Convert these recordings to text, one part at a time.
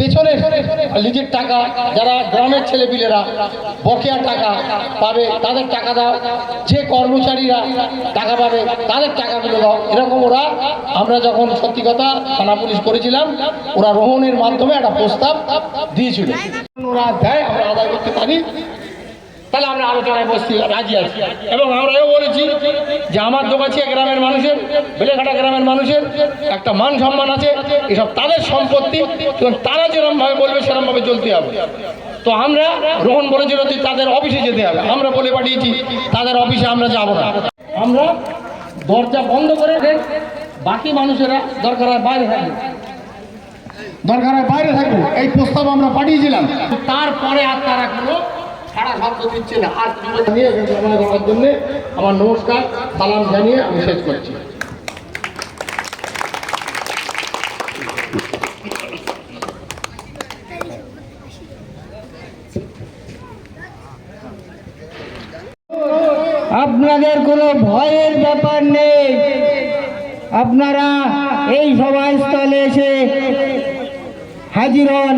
পেছনে নিজের টাকা, যারা গ্রামের ছেলেপিলেরা বকেয়া টাকা পাবে, তাদের টাকা দাও। যে কর্মচারীরা টাকা পাবে, তাদের টাকাগুলো দাও। এরকম ওরা, আমরা যখন সত্যি কথা থানা পুলিশ করেছিলাম, ওরা রোহনের মাধ্যমে একটা প্রস্তাব দিয়েছিল। ওরা দেয়, আমরা আদায় করতে পারি। তাহলে আমরা আলোচনায় বসতে রাজি আছি। এবং আমরা এও বলেছি যে আমার দোকাছিয়া গ্রামের মানুষের, বেলেঘাটা গ্রামের মানুষের, একটা মান সম্মান আছে, এসব তাদের সম্পত্তি, এবং তারা যেরকমভাবে বলবে সেরকমভাবে চলতে হবে। তো আমরা, রোহন বলেছিল যে তাদের অফিসে যেতে হবে। আমরা বলে পাঠিয়েছি, তাদের অফিসে আমরা যাব না। আমরা দরজা বন্ধ করে বাকি মানুষেরা দরকার হয় বাইরে থাকবে। দরকার হয় বাইরে থাকবে, এই প্রস্তাব আমরা পাঠিয়েছিলাম। তারপরে আর তারা কোনো সারা শব্দ দিচ্ছে না। আর নিয়ে করার জন্য আমার নমস্কার, সালাম জানিয়ে আমি শেষ করছি। আপনাদের কোনো ভয়ের ব্যাপার নেই। আপনারা এই সভাস্থলে এসে হাজির হন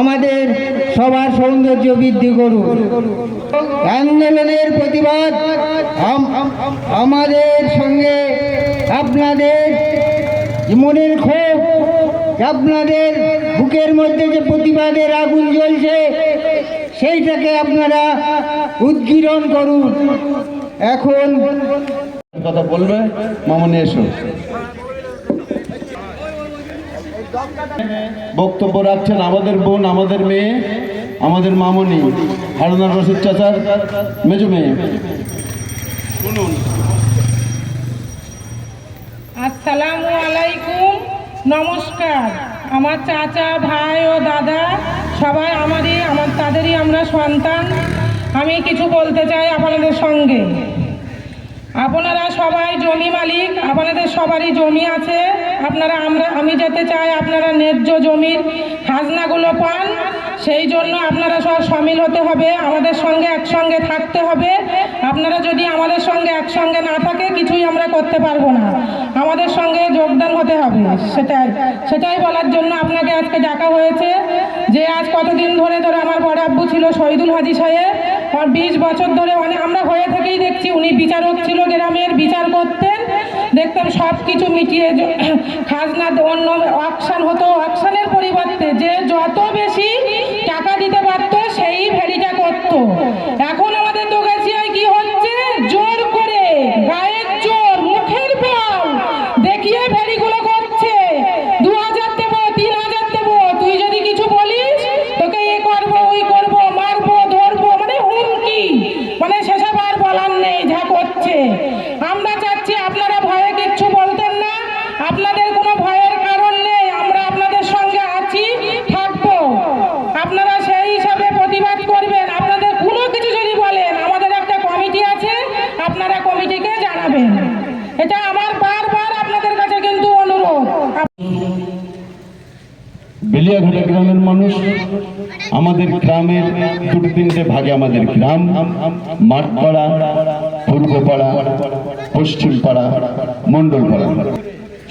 আমাদের সবার সৌন্দর্য বৃদ্ধি করুন। আন্দোলনের প্রতিবাদ আমাদের সঙ্গে আপনাদের মনের ক্ষোভ আপনাদের বুকের মধ্যে যে প্রতিবাদের আগুন জ্বলছে, সেইটাকে আপনারা উদ্গীরণ করুন। এখন কথা বলবে, মামনি এসো। বক্তব্য রাখছেন আমাদের বোন আমাদের মেয়ে আমাদের মামনি হারুনার রশিদ চাচার মেজো মেয়ে। শুনুন। আসসালামু আলাইকুম নমস্কার। আমার চাচা ভাই ও দাদা সবাই আমারই আমার তাদেরই আমরা সন্তান। আমি কিছু বলতে চাই আপনাদের সঙ্গে। আপনারা সবাই জমি মালিক আপনাদের সবারই জমি আছে। আপনারা, আমরা, আমি যেতে চাই আপনারা ন্যায্য জমির খাজনাগুলো পান। সেই জন্য আপনারা সব সামিল হতে হবে, আমাদের সঙ্গে একসঙ্গে থাকতে হবে। আপনারা যদি আমাদের সঙ্গে একসঙ্গে না থাকে, কিছুই আমরা করতে পারব না। আমাদের সঙ্গে যোগদান হতে হবে, সেটাই সেটাই বলার জন্য আপনাকে আজকে ডাকা হয়েছে যে আজ কতদিন ধরে ধরে আমার বড় আব্বু ছিল শহীদুল হাজি সাহেব, আর বিশ বছর ধরে অনেক আমরা হয়ে থেকেই দেখছি উনি বিচারক ছিল গ্রামের বিচার করতেন দেখতাম সব কিছু মিটিয়ে খাজনা অন্য অকশান হতো। অকশানের পরিবর্তে যে যত বেশি টাকা দিতে পারতো, সেই ভ্যালিটা করত। এখন আমাদের দোকাছিয়ায় কি হচ্ছে জোর করে গায়ের জোর মুখের বল দেখিয়ে ভ্যালিগুলো করছে দু হাজার দেবো তিন হাজার দেবো তুই যদি কিছু বলিস তোকে এ করব ওই করব মারবো ধরবো মানে হুমকি মানে সেসব আর বলার নেই যা করছে আমরা চাচ্ছি আপনারা ভয়ে কিচ্ছু বলতেন না আপনাদের কোনো ভয়ের কারণ নেই আমরা আপনাদের সঙ্গে আছি থাকব আপনারা সেই হিসাবে প্রতিবাদ করবেন আপনাদের কোনো কিছু যদি বলেন আমাদের একটা কমিটি আছে আপনারা কমিটিকে জানাবেন এটা আমার বারবার আপনাদের কাছে কিন্তু অনুরোধ বেলিয়াঘাটা গ্রামের মানুষ, আমাদের গ্রামের দুটো তিনটে ভাগে আমাদের গ্রাম, মাঠপাড়া, পূর্বপাড়া, পশ্চিমপাড়া, মণ্ডলপাড়া।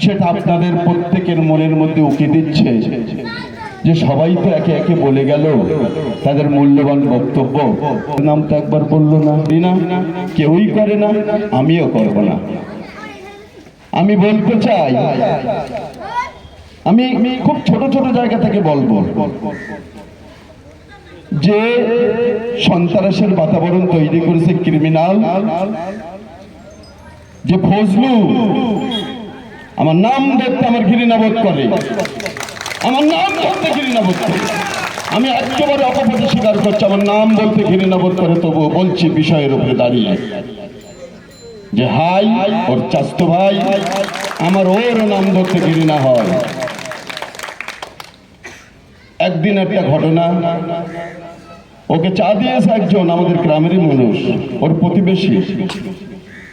সেটা আপনাদের প্রত্যেকের মনের মধ্যে উকি দিচ্ছে যে সবাই তো একে একে বলে গেল, তাদের মূল্যবান বক্তব্য। নাম তো একবার বলল না। দিনা কেউই করে না, আমিও করব না। আমি বলতে চাই আমি খুব ছোট ছোট জায়গা থেকে বলব যে সন্ত্রাসের বাতাবরণ তৈরি করেছে ক্রিমিনাল, যে ফজলু আমার নাম দেখতে আমার ঘৃণাবোধ করে। আমার নাম দেখতে ঘৃণাবোধ করে। আমি একেবারে অপরাধী স্বীকার করছি, আমার নাম বলতে ঘৃণাবোধ করে, তবুও বলছি বিষয়ের উপরে দাঁড়িয়ে যে হাই, ওর চাস্ত ভাই, আমার ওর নাম ধরতে ঘৃণা হয়। একদিন একটা ঘটনা। ওকে চা দিয়েছে একজন আমাদের গ্রামেরই মানুষ, ওর প্রতিবেশী।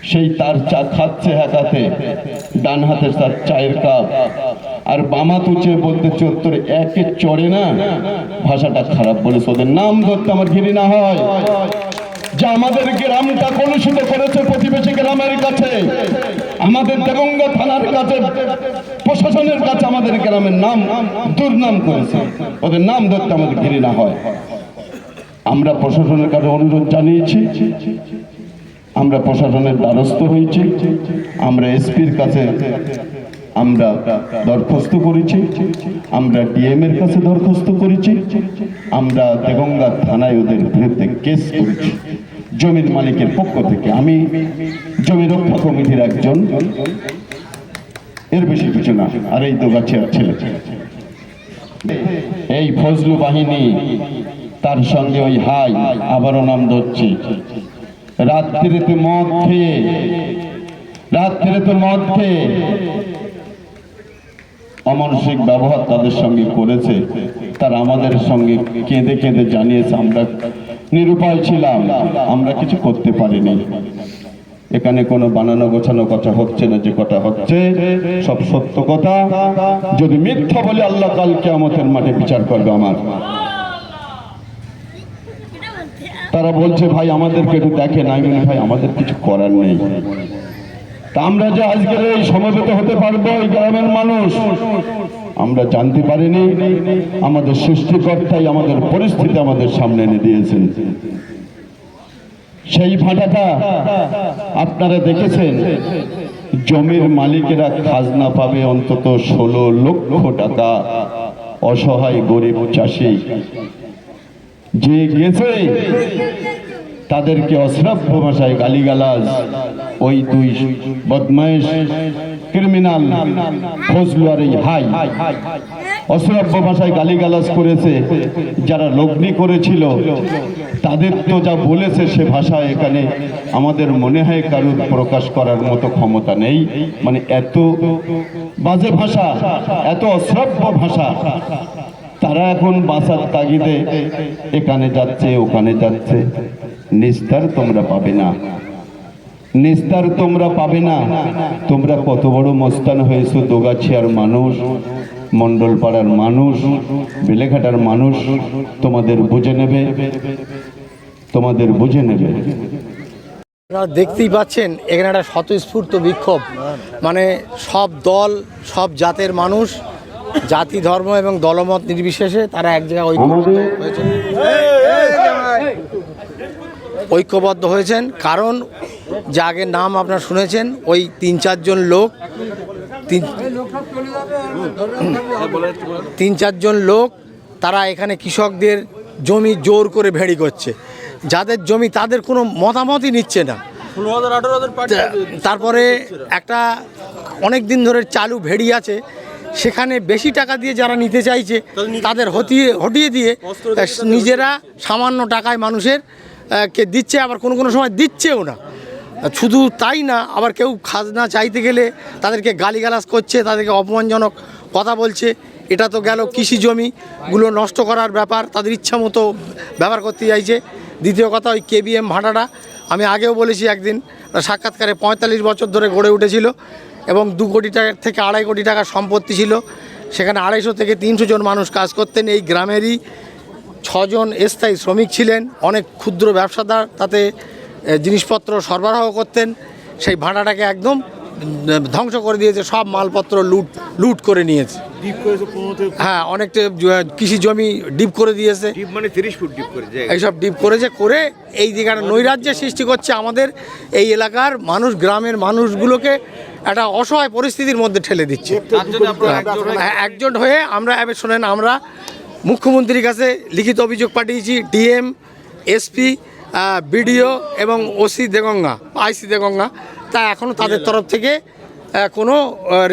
সেই তার চা খাচ্ছে হাতে, ডান হাতে তার চায়ের কাপ। আর বামা তুচে বলতে চত্বরে একে চড়ে না, ভাষাটা খারাপ বলেছে ওদের নাম ধরতে আমার ঘৃণা হয়। যে আমাদের গ্রামটা কলুষিত করেছে প্রতিবেশী গ্রামের কাছে। আমাদের দেবঙ্গ থানার কাছে, প্রশাসনের কাছে আমাদের গ্রামের নাম দুর্নাম করেছে। ওদের নাম ধরতে আমাদের ঘৃণা হয়। আমরা প্রশাসনের কাছে অনুরোধ জানিয়েছি। আমরা প্রশাসনের দ্বারস্থ হয়েছি। আমরা এসপির কাছে আমরা দরখাস্ত করেছি। আমরা ডিএম এর কাছে দরখাস্ত করেছি। আমরা দেগঙ্গা থানায় ওদের বিরুদ্ধে কেস করেছি। জমির মালিকের পক্ষ থেকে আমি জমি রক্ষা কমিটির একজন, এর বেশি কিছু না, আর এই তো গাছের ছেলে। এই ফজলু বাহিনী, তার সঙ্গে ওই হাই, আবারও নাম ধরছি। রাত্রিতে মদ খেয়ে, রাত্রিতে মদ খেয়ে, অমানসিক ব্যবহার তাদের সঙ্গে করেছে। তার আমাদের সঙ্গে কেঁদে কেঁদে জানিয়েছে, আমরা নিরুপায় ছিলাম। আমরা কিছু করতে পারিনি। এখানে কোনো বানানো গোছানো কথা হচ্ছে না, যে কথা হচ্ছে, সব সত্য কথা। যদি মিথ্যা বলে আল্লাহ কালকে আমাদের মাঠে বিচার করবে আমার। তারা বলছে, ভাই, আমাদেরকে একটু দেখেন। আমি বলি, ভাই, আমাদের কিছু করার নেই। তা আমরা যে আজকের এই সমবেত হতে পারব, এই গ্রামের মানুষ আমরা জানতে পারিনি, আমাদের সৃষ্টিকর্তাই আমাদের পরিস্থিতি আমাদের সামনে এনে দিয়েছেন। সেই ভাটাটা আপনারা দেখেছেন, জমির মালিকেরা খাজনা পাবে অন্তত ষোলো লক্ষ টাকা, অসহায় গরিব চাষি। যে গেছে তাদেরকে অশ্রাব্য ভাষায় গালিগালাজ। ওই দুই বদমাইশ ক্রিমিনাল ফজলু আর এই হাই। অশ্রাব্য ভাষায় গালিগালাজ করেছে, যারা লগ্নি করেছিল, তাদের তো যা বলেছে সে ভাষা এখানে আমাদের মনে হয় কারুর প্রকাশ করার মতো ক্ষমতা নেই। মানে এত বাজে ভাষা, এত অশ্রাব্য ভাষা, তারা এখন বাঁচার তাগিদে এখানে যাচ্ছে, ওখানে যাচ্ছে। নিস্তার তোমরা পাবে না। নিস্তার তোমরা পাবে না তোমরা কত বড় মস্তান হয়েছো দোগাছিয়ার মানুষ মণ্ডলপাড়ার মানুষ বেলেঘাটার মানুষ তোমাদের বুঝে নেবে তোমাদের বুঝে নেবে আপনারা দেখতেই পাচ্ছেন এখানে একটা স্বতঃস্ফূর্ত বিক্ষোভ মানে সব দল সব জাতের মানুষ জাতি ধর্ম এবং দলমত নির্বিশেষে তারা এক জায়গায় ঐক্যবদ্ধ হয়েছেন ঐক্যবদ্ধ হয়েছেন। কারণ যে আগের নাম আপনারা শুনেছেন ওই তিন চারজন লোক তিন চারজন লোক তারা এখানে কৃষকদের জমি জোর করে ভেড়ি করছে। যাদের জমি তাদের কোনো মতামতই নিচ্ছে না। তারপরে একটা অনেক দিন ধরে চালু ভেড়ি আছে সেখানে বেশি টাকা দিয়ে যারা নিতে চাইছে তাদের হটিয়ে হটিয়ে দিয়ে নিজেরা সামান্য টাকায় মানুষের কে দিচ্ছে, আবার কোনো কোনো সময় দিচ্ছেও না। শুধু তাই না, আবার কেউ খাজনা চাইতে গেলে তাদেরকে গালিগালাজ করছে, তাদেরকে অপমানজনক কথা বলছে। এটা তো গেল কৃষি জমিগুলো নষ্ট করার ব্যাপার, তাদের ইচ্ছা মতো ব্যবহার করতে চাইছে। দ্বিতীয় কথা ওই কেবিএম ভাটাটা, আমি আগেও বলেছি একদিন, সাক্ষাৎকারে পঁয়তাল্লিশ বছর ধরে গড়ে উঠেছিল এবং দু কোটি টাকা থেকে আড়াই কোটি টাকার সম্পত্তি ছিল। সেখানে আড়াইশো থেকে তিনশো জন মানুষ কাজ করতেন, এই গ্রামেরই ছজন স্থায়ী শ্রমিক ছিলেন অনেক ক্ষুদ্র ব্যবসাদার তাতে জিনিসপত্র সরবরাহ করতেন। সেই ভাড়াটাকে একদম ধ্বংস করে দিয়েছে সব মালপত্র লুট লুট করে নিয়েছে। হ্যাঁ অনেকটা কৃষি জমি ডিপ করে দিয়েছে। মানে তিরিশ ফুট ডিপ করে এইসব ডিপ করেছে করে এই দিকে নৈরাজ্যের সৃষ্টি করছে আমাদের এই এলাকার মানুষ গ্রামের মানুষগুলোকে একটা অসহায় পরিস্থিতির মধ্যে ঠেলে দিচ্ছে। হ্যাঁ, একজোট হয়ে আমরা শোনেন আমরা মুখ্যমন্ত্রীর কাছে লিখিত অভিযোগ পাঠিয়েছি ডিএম এসপি বিডিও এবং ওসি দেগঙ্গা আইসি দেগঙ্গা। তা এখনও তাদের তরফ থেকে কোনো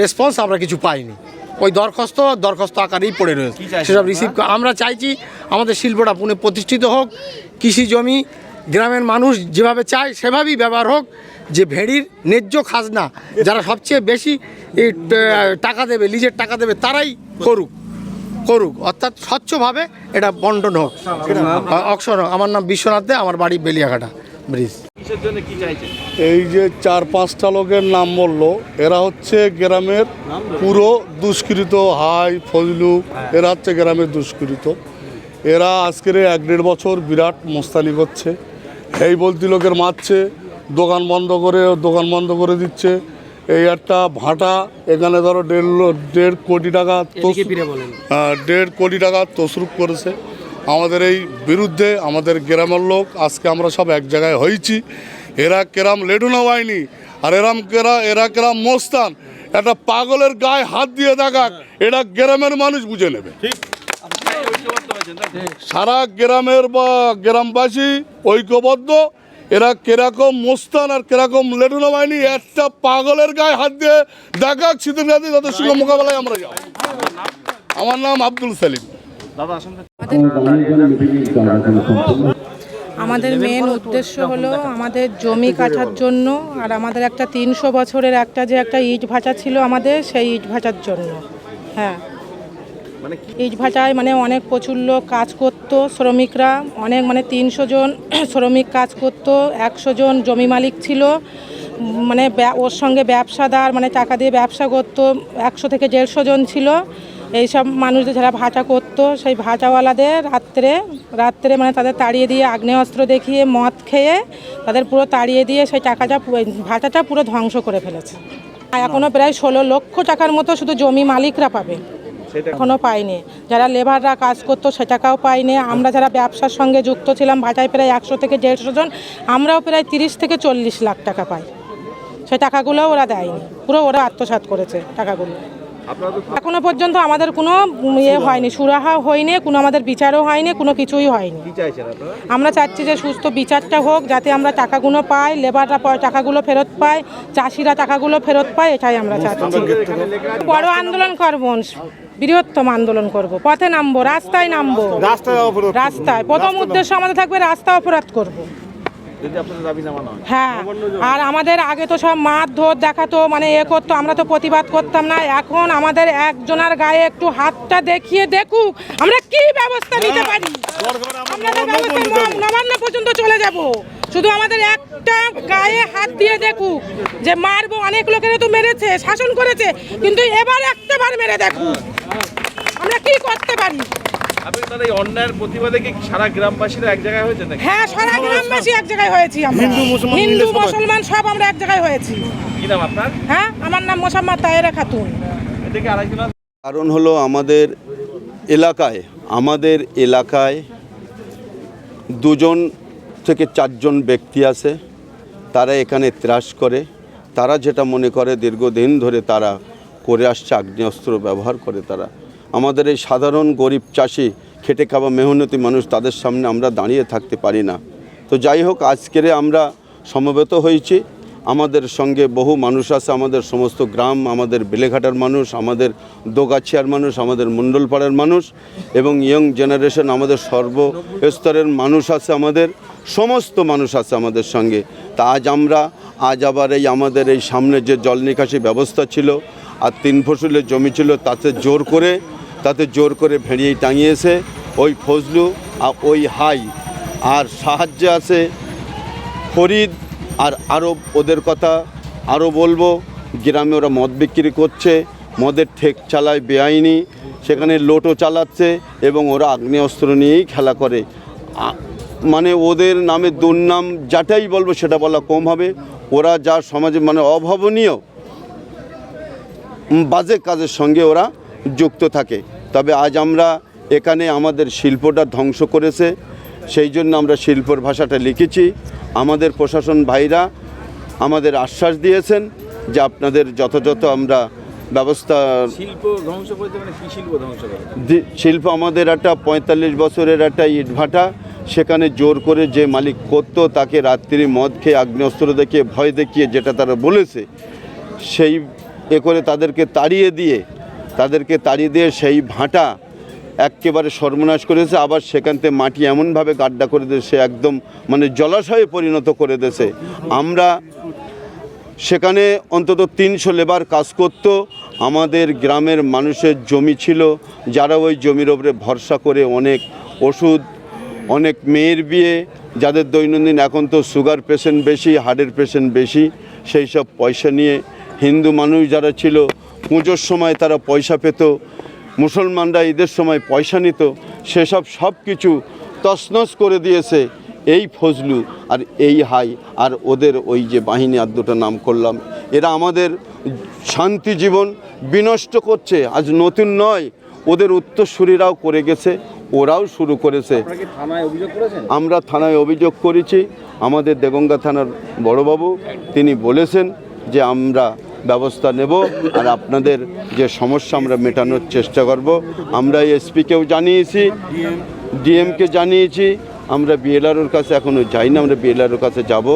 রেসপন্স আমরা কিছু পাইনি। ওই দরখাস্ত দরখাস্ত আকারেই পড়ে রয়েছে। সেসব রিসিভ আমরা চাইছি আমাদের শিল্পটা পুনে প্রতিষ্ঠিত হোক কৃষি জমি গ্রামের মানুষ যেভাবে চায় সেভাবেই ব্যবহার হোক যে ভেড়ির ন্যায্য খাজনা যারা সবচেয়ে বেশি টাকা দেবে লিজের টাকা দেবে তারাই করুক। করুক অর্থাৎ স্বচ্ছভাবে এটা বন্টন হোক। অক্ষর আমার নাম বিশ্বনাথ দে আমার বাড়ি বেলিয়াঘাটা ব্রিজ। কিসের জন্য কি চাইছেন? এই যে চার পাঁচটা লোকের নাম বলল এরা হচ্ছে গ্রামের পুরো দুষ্কৃত হাই ফজলু এরা হচ্ছে গ্রামের দুষ্কৃত। এরা আজকের এক দেড় বছর বিরাট মোস্তানি করছে। এই বলতি লোকের মারছে দোকান বন্ধ করে দোকান বন্ধ করে দিচ্ছে। এই একটা ভাটা এখানে ধরো দেড় লো- দেড় কোটি টাকা হ্যাঁ, দেড় কোটি টাকা তসরুপ করেছে। আমাদের এই বিরুদ্ধে আমাদের গ্রামের লোক আজকে আমরা সব এক জায়গায় হয়েছি। এরা কেরাম লেডুনা বাহিনী আর এরাম কেরা এরা কেরাম মোস্তান। একটা পাগলের গায়ে হাত দিয়ে দেখাক এটা গ্রামের মানুষ বুঝে নেবে। সারা গ্রামের বা গ্রামবাসী ঐক্যবদ্ধ এরা কীরকম মোস্তান আর কীরকম লেটুনা বাহিনী একটা পাগলের গায়ে হাত দিয়ে দেখাক শীতের রাতে তাদের সঙ্গে মোকাবেলায় আমরা যাব। আমার নাম আব্দুল সেলিম। আমাদের মেন উদ্দেশ্য হলো আমাদের জমি কাটার জন্য আর আমাদের একটা তিনশো বছরের একটা যে একটা ইট ভাটা ছিল আমাদের সেই ইট ভাটার জন্য। হ্যাঁ। ইট ভাটায় মানে অনেক প্রচুর লোক কাজ করতো, শ্রমিকরা। অনেক মানে তিনশো জন শ্রমিক কাজ করতো, একশো জন জমি মালিক ছিল। মানে ওর সঙ্গে ব্যবসাদার মানে টাকা দিয়ে ব্যবসা করতো, একশো থেকে দেড়শো জন ছিল। এইসব মানুষদের যারা ভাটা করতো, সেই ভাটাওয়ালাদের রাত্রে রাত্রে মানে তাদের তাড়িয়ে দিয়ে আগ্নেয়াস্ত্র দেখিয়ে, মদ খেয়ে, তাদের পুরো তাড়িয়ে দিয়ে সেই টাকাটা ভাটাটা পুরো ধ্বংস করে ফেলেছে। এখনও প্রায় ষোলো লক্ষ টাকার মতো শুধু জমি মালিকরা পাবে। এখনও পাইনি। যারা লেবাররা কাজ করতো সে টাকাও পাইনি। আমরা যারা ব্যবসার সঙ্গে যুক্ত ছিলাম ভাটায় প্রায় একশো থেকে দেড়শো জন আমরাও প্রায় তিরিশ থেকে চল্লিশ লাখ টাকা পাই। সে টাকাগুলো ওরা দেয়নি। পুরো ওরা আত্মসাৎ করেছে টাকাগুলো। এখনও পর্যন্ত আমাদের কোনো ইয়ে হয়নি সুরাহা হয়নি কোনো আমাদের বিচারও হয়নি কোনো কিছুই হয়নি। আমরা চাচ্ছি যে সুস্থ বিচারটা হোক যাতে আমরা টাকাগুলো পাই লেবাররা টাকাগুলো ফেরত পায় চাষিরা টাকাগুলো ফেরত পায় এটাই আমরা চাচ্ছি। বড় আন্দোলন করব। বৃহত্তম আন্দোলন করব। পথে নামবো রাস্তায় নামবো। রাস্তায় প্রথম উদ্দেশ্য আমাদের থাকবে রাস্তা অপরাধ করব। হয়। হ্যাঁ আর আমাদের আগে তো সব মার ধর দেখাতো মানে এ করতো আমরা তো প্রতিবাদ করতাম না। এখন আমাদের একজনের গায়ে একটু হাতটা দেখিয়ে দেখুক আমরা কি ব্যবস্থা নিতে পারি? ব্যবস্থা নবান্ন পর্যন্ত চলে যাব। শুধু আমাদের একটা গায়ে হাত দিয়ে দেখুক যে মারবো অনেক লোকেরা তো মেরেছে শাসন করেছে কিন্তু এবার একটা বার মেরে দেখুক। আমরা কি করতে পারি? আপনি তাহলে এই অন্যায়ের প্রতিবাদে কি সারা গ্রামবাসীরা এক জায়গায় হয়েছে নাকি? হ্যাঁ সারা গ্রামবাসী এক জায়গায় হয়েছি আমরা। হিন্দু মুসলমান সব আমরা এক জায়গায় হয়েছি। কি নাম আপনার? হ্যাঁ আমার নাম মোসাম্মদ তাহেরা খাতুন। এদিকে আরেকজন কারণ হলো আমাদের এলাকায় আমাদের এলাকায় দুজন থেকে চারজন ব্যক্তি আছে তারা এখানে ত্রাস করে। তারা যেটা মনে করে দীর্ঘদিন ধরে তারা করে আসছে, আগ্নেয়াস্ত্র ব্যবহার করে তারা। আমাদের এই সাধারণ গরিব চাষি, খেটে খাওয়া মেহনতি মানুষ, তাদের সামনে আমরা দাঁড়িয়ে থাকতে পারি না। তো যাই হোক, আজকের আমরা সমবেত হয়েছি। আমাদের সঙ্গে বহু মানুষ আছে, আমাদের সমস্ত গ্রাম, আমাদের বেলেঘাটার মানুষ, আমাদের দোগাছিয়ার মানুষ, আমাদের মণ্ডলপাড়ার মানুষ এবং ইয়ং জেনারেশন, আমাদের সর্বস্তরের মানুষ আছে আমাদের, সমস্ত মানুষ আছে আমাদের সঙ্গে। তা আজ আমরা, আজ আবার এই আমাদের এই সামনে যে জল নিকাশি ব্যবস্থা ছিল আর তিন ফসলের জমি ছিল, তাতে জোর করে, তাতে জোর করে ভেড়িয়ে টাঙিয়েছে। ওই ফজলু আর ওই হাই আর সাহায্যে আছে ফরিদ আর আরও ওদের কথা। আরও বলব, গ্রামে ওরা মদ বিক্রি করছে, মদের ঠেক চালায় বেআইনি, সেখানে লোটো চালাচ্ছে এবং ওরা আগ্নেয়াস্ত্র নিয়েই খেলা করে। মানে ওদের নামে দুর্নাম, যাটাই বলব সেটা বলা কম হবে। ওরা যা সমাজে মানে অভাবনীয় বাজে কাজের সঙ্গে ওরা যুক্ত থাকে। তবে আজ আমরা এখানে আমাদের শিল্পটা ধ্বংস করেছে সেই জন্য আমরা শিল্পর ভাষাটা লিখেছি। আমাদের প্রশাসন ভাইরা আমাদের আশ্বাস দিয়েছেন যে আপনাদের যথাযথ আমরা ব্যবস্থা শিল্প ধ্বংস করেছে মানে কি শিল্প ধ্বংস করে শিল্প আমাদের একটা পঁয়তাল্লিশ বছরের একটা ইটভাটা সেখানে জোর করে যে মালিক করতো তাকে রাত্রি মদ খেয়ে আগ্নেয়াস্ত্র দেখিয়ে ভয় দেখিয়ে যেটা তারা বলেছে সেই এ করে তাদেরকে তাড়িয়ে দিয়ে, তাদেরকে তাড়িয়ে দিয়ে সেই ভাঁটা একেবারে সর্বনাশ করেছে। আবার সেখান থেকে মাটি এমনভাবে গাড্ডা করে দিয়েছে একদম মানে জলাশয়ে পরিণত করে দিয়েছে আমরা সেখানে অন্তত তিনশো লেবার কাজ করত। আমাদের গ্রামের মানুষের জমি ছিল, যারা ওই জমির ওপরে ভরসা করে অনেক ওষুধ, অনেক মেয়ের বিয়ে, যাদের দৈনন্দিন এখন তো সুগার পেশেন্ট বেশি হার্টের পেশেন্ট বেশি, সেই সব পয়সা নিয়ে হিন্দু মানুষ যারা ছিল পুজোর সময় তারা পয়সা পেত মুসলমানরা ঈদের সময় পয়সা নিত সেসব সব কিছু তছনছ করে দিয়েছে এই ফজলু আর এই হাই আর ওদের ওই যে বাহিনী আর দুটো নাম করলাম। এরা আমাদের শান্তি জীবন বিনষ্ট করছে আজ নতুন নয় ওদের উত্তরসূরিরাও করে গেছে ওরাও শুরু করেছে। আমরা থানায় অভিযোগ করেছি আমাদের দেগঙ্গা থানার বড়বাবু তিনি বলেছেন যে আমরা ব্যবস্থা নেব আর আপনাদের যে সমস্যা আমরা মেটানোর চেষ্টা করব। আমরা এসপিকেও জানিয়েছি, ডিএমকে জানিয়েছি, আমরা বিএলআরওর কাছে এখনও যাই না আমরা বিএলআরওর কাছে যাব।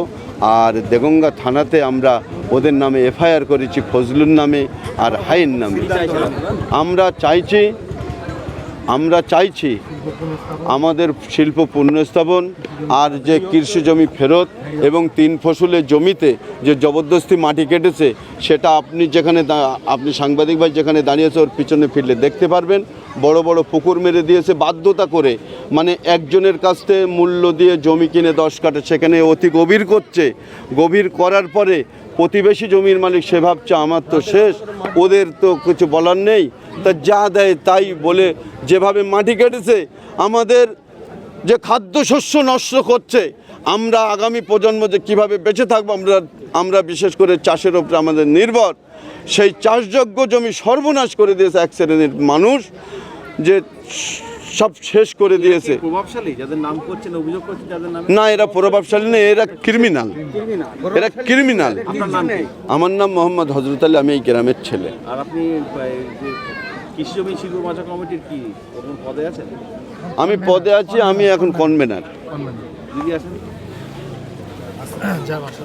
আর দেগঙ্গা থানাতে আমরা ওদের নামে এফআইআর করেছি, ফজলুর নামে আর হাইন নামে। আমরা চাইছি আমরা চাইছি আমাদের শিল্প পুনঃস্থাপন আর যে কৃষি জমি ফেরত এবং তিন ফসলের জমিতে যে জবরদস্তি মাটি কেটেছে, সেটা আপনি যেখানে আপনি সাংবাদিক ভাই যেখানে দাঁড়িয়েছে ওর পিছনে ফিরলে দেখতে পারবেন। বড় বড় পুকুর মেরে দিয়েছে বাধ্যতা করে। মানে একজনের কাছ থেকে মূল্য দিয়ে জমি কিনে দশ কাটে সেখানে অতি গভীর করছে। গভীর করার পরে প্রতিবেশী জমির মালিক সে ভাবছে, আমার তো শেষ, ওদের তো কিছু বলার নেই। তা যা দেয় তাই বলে যেভাবে মাটি কেটেছে, আমাদের যে খাদ্যশস্য নষ্ট করছে, আমরা আগামী প্রজন্ম যে কীভাবে বেঁচে থাকব, আমরা আমরা বিশেষ করে চাষের ওপরে আমাদের নির্ভর। সেই চাষযোগ্য জমি সর্বনাশ করে দিয়েছে এক শ্রেণির মানুষ, যে সব শেষ করে দিয়েছে। প্রভাবশালী? যাদের নাম করছেন অভিযোগ করছেন যাদের নামে না এরা প্রভাবশালী নেই এরা ক্রিমিনাল এরা ক্রিমিনাল আমার নাম মোহাম্মদ হজরত আলী আমি এই গ্রামের ছেলে। আর আপনি কৃষি জমি শিল্প বাঁচা কমিটির কি পদে আছেন? আমি পদে আছি আমি এখন কনভেনার